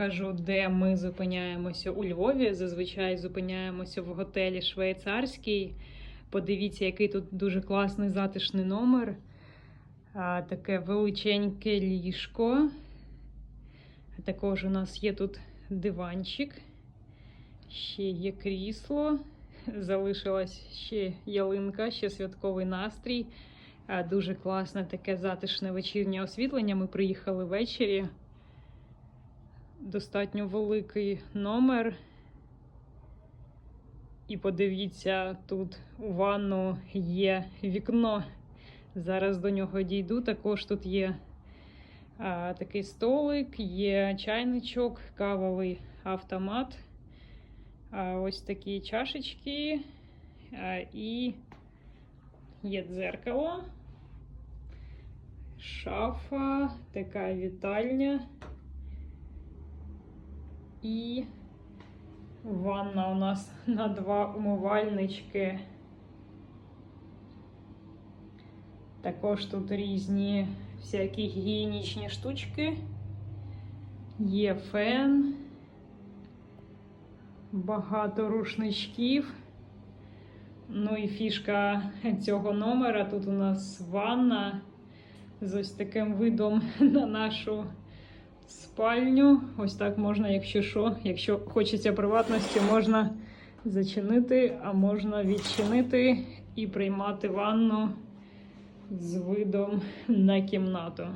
Кажу, де ми зупиняємося у Львові. Зазвичай зупиняємося в готелі Швейцарський. Подивіться, який тут дуже класний затишний номер. Таке величеньке ліжко. Також у нас є тут диванчик, ще є крісло. Залишилась ще ялинка, ще святковий настрій. Дуже класне таке затишне вечірнє освітлення. Ми приїхали ввечері. Достатньо великий номер. І подивіться, тут у ванну є вікно. Зараз до нього дійду. Також тут є а, такий столик, є чайничок, кавовий автомат. А, ось такі чашечки. А, і є дзеркало, шафа, така вітальня. І ванна у нас на два умивальнички. Також тут різні всякі гігієнічні штучки. Є фен, багато рушничків. Ну і фішка цього номера. Тут у нас ванна з ось таким видом на нашу спальню. Ось так можна, якщо що, якщо хочеться приватності, можна зачинити, а можна відчинити і приймати ванну з видом на кімнату.